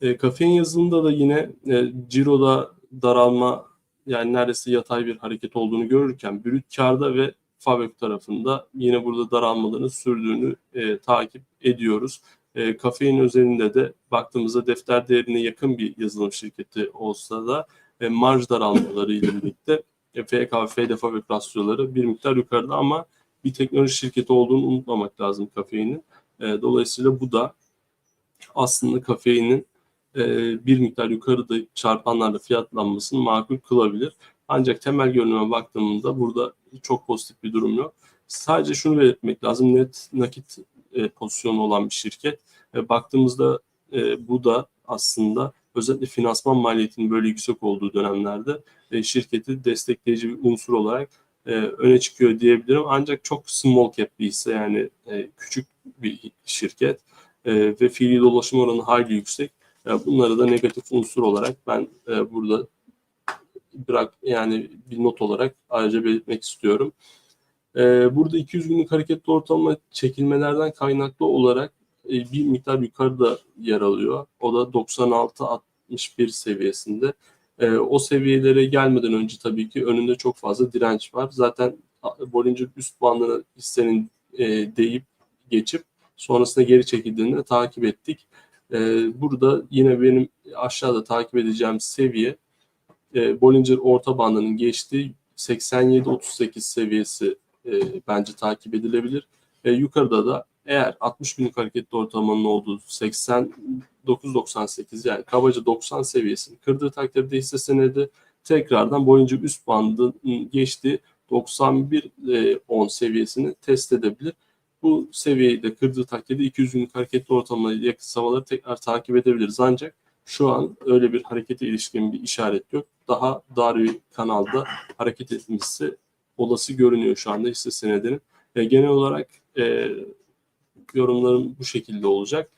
E, kafein yazılımında da yine e, ciroda daralma yani neredeyse yatay bir hareket olduğunu görürken brüt karda ve Fabrik tarafında yine burada daralmaların sürdüğünü e, takip ediyoruz. E, kafein özelinde de baktığımızda defter değerine yakın bir yazılım şirketi olsa da e, marj daralmaları ile birlikte e, FK ve FD Fabrik rasyoları bir miktar yukarıda ama bir teknoloji şirketi olduğunu unutmamak lazım kafeinin. E, dolayısıyla bu da aslında kafeinin e, bir miktar yukarıda çarpanlarla fiyatlanmasını makul kılabilir. Ancak temel görünüme baktığımızda burada çok pozitif bir durum yok. Sadece şunu belirtmek lazım. Net nakit e, pozisyonu olan bir şirket. E, baktığımızda bu da aslında özellikle finansman maliyetinin böyle yüksek olduğu dönemlerde şirketi destekleyici bir unsur olarak öne çıkıyor diyebilirim. Ancak çok small cap bir hisse yani küçük bir şirket ve fiili dolaşım oranı hayli yüksek. E, bunları da negatif unsur olarak ben e, burada bırak yani bir not olarak ayrıca belirtmek istiyorum. Ee, burada 200 günlük hareketli ortalama çekilmelerden kaynaklı olarak e, bir miktar yukarıda yer alıyor. O da 96-61 seviyesinde. O seviyelere gelmeden önce tabii ki önünde çok fazla direnç var. Zaten Bollinger üst bandına hissenin e, deyip geçip sonrasında geri çekildiğini de takip ettik. Ee, burada yine benim aşağıda takip edeceğim seviye e, Bollinger orta bandının geçtiği 87-38 seviyesi e, bence takip edilebilir. E, yukarıda da eğer 60 günlük hareketli ortalamanın olduğu 89-98 yani kabaca 90 seviyesini kırdığı takdirde hisse senedi tekrardan Bollinger üst bandının geçtiği 91-10 seviyesini test edebilir. Bu seviyeyi de kırdığı takdirde 200 günlük hareketli ortalamaya yakın savaları tekrar takip edebiliriz. Ancak şu an öyle bir harekete ilişkin bir işaret yok. Daha dar bir kanalda hareket etmesi olası görünüyor şu anda hisse senedinin. E, genel olarak e, yorumlarım bu şekilde olacak.